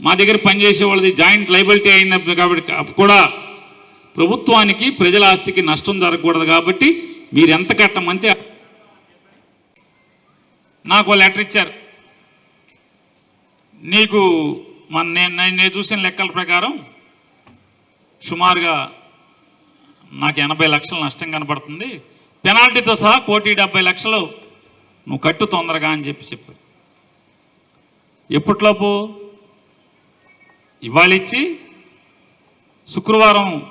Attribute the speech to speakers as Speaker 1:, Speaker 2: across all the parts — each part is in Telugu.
Speaker 1: మా దగ్గర పనిచేసే వాళ్ళది జాయింట్ లైబిలిటీ అయినప్పుడు కాబట్టి కూడా ప్రభుత్వానికి ప్రజల ఆస్తికి నష్టం జరగకూడదు కాబట్టి మీరు ఎంత కట్టమంతే నాకు లెటర్ ఇచ్చారు. నీకు మన నేను నేను- చూసిన లెక్కల ప్రకారం సుమారుగా నాకు ఎనభై లక్షలు నష్టం కనబడుతుంది. పెనాల్టీతో సహా కోటి డెబ్బై లక్షలు నువ్వు కట్టు తొందరగా అని చెప్పి చెప్పారు. ఎప్పట్లోపు? ఇవాళ ఇచ్చి శుక్రవారం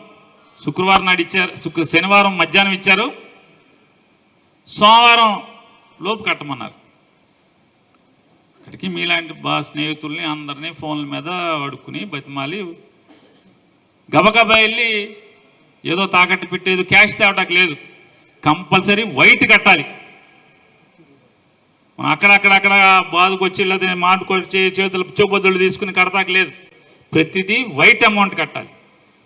Speaker 1: శుక్రవారం నాడు ఇచ్చారు శుక్ర శనివారం మధ్యాహ్నం ఇచ్చారు. సోమవారం లోపు కట్టమన్నారు. అక్కడికి మీలాంటి బా స్నేహితుల్ని అందరినీ ఫోన్ల మీద అడుక్కుని బతిమాలి. గబగబా వెళ్ళి ఏదో తాకట్టు పెట్టేది క్యాష్ తేవటానికి లేదు. కంపల్సరీ వైట్ కట్టాలి. మనం అక్కడక్కడక్కడ బాధకు వచ్చి లేదా మాటకొచ్చి చేతులు చెబుద్దులు తీసుకుని కడతాక లేదు. ప్రతిదీ వైట్ అమౌంట్ కట్టాలి.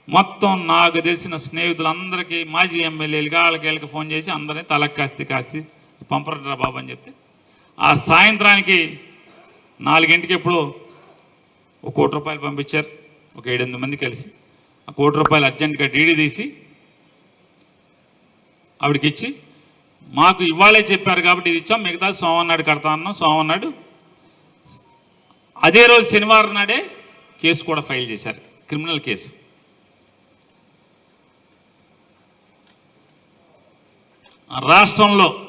Speaker 1: మొత్తం నాకు తెలిసిన స్నేహితులందరికీ మాజీ ఎమ్మెల్యేలుగా వాళ్ళకి వీళ్ళకి ఫోన్ చేసి అందరినీ తలకి కాస్తి కాస్తి పంపరా బాబు అని చెప్తే ఆ సాయంత్రానికి నాలుగింటికి ఎప్పుడు ఒక కోటి రూపాయలు పంపించారు. ఒక ఏడెనిమిది మంది కలిసి ఆ కోటి రూపాయలు అర్జెంటుగా డీడీ తీసి ఆవిడకి ఇచ్చి మాకు ఇవాళే చెప్పారు కాబట్టి ఇది ఇచ్చాం మిగతా సోమవారం నాడు కడతా అన్నాం. సోమవారం నాడు అదే రోజు శనివారం నాడే కేసు కూడా ఫైల్ చేశారు. Criminal case. రాష్ట్రంలో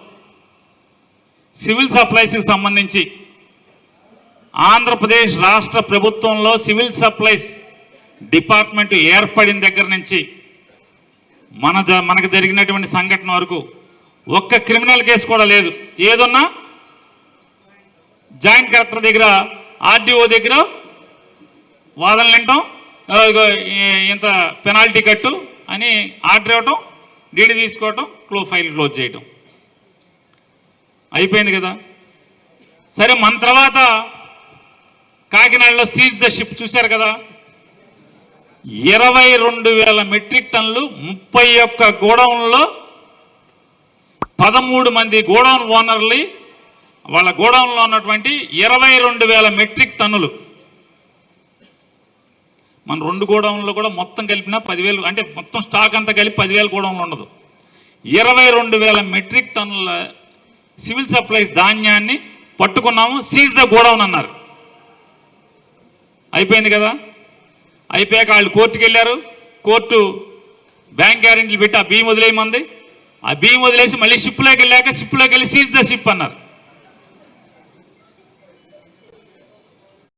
Speaker 1: సివిల్ సప్లైస్కి సంబంధించి ఆంధ్రప్రదేశ్ రాష్ట్ర ప్రభుత్వంలో సివిల్ సప్లైస్ డిపార్ట్మెంట్ ఏర్పడిన దగ్గర నుంచి మన జ- మనకు జరిగినటువంటి సంఘటన వరకు ఒక్క క్రిమినల్ కేసు కూడా లేదు. ఏదున్నా జాయింట్ కలెక్టర్ దగ్గర ఆర్డీఓ దగ్గర వాదనలు వింటాం. ఇంత పెనాల్టీ కట్టు అని ఆర్డర్ ఇవ్వటం డీడీ తీసుకోవటం క్లో ఫైల్ క్లోజ్ చేయటం. అయిపోయింది కదా? సరే మన తర్వాత కాకినాడలో సీజ్ ద షిప్ చూశారు కదా? ఇరవై రెండు వేల మెట్రిక్ టన్నులు ముప్పై ఒక్క గోడౌన్లో పదమూడు మంది గోడౌన్ ఓనర్లు వాళ్ళ గోడౌన్లో ఉన్నటువంటి ఇరవై రెండు వేల మెట్రిక్ టన్నులు మన రెండు గోడౌన్లో కూడా మొత్తం కలిపినా పదివేలు అంటే మొత్తం స్టాక్ అంతా కలిపి పదివేల గోడౌన్లు ఉండదు. ఇరవై రెండు వేల మెట్రిక్ టన్నుల సివిల్ సప్లైస్ ధాన్యాన్ని పట్టుకున్నాము సీజ్ ద గోడౌన్ అన్నారు. అయిపోయింది కదా? అయిపోయాక వాళ్ళు కోర్టుకి వెళ్ళారు. కోర్టు బ్యాంక్ గ్యారెంటీలు పెట్టి ఆ బియ్యం వదిలేయమంది ఆ బియ్యం వదిలేసి మళ్ళీ షిప్లోకి వెళ్ళాక షిప్లోకి వెళ్ళి సీజ్ ద షిప్ అన్నారు.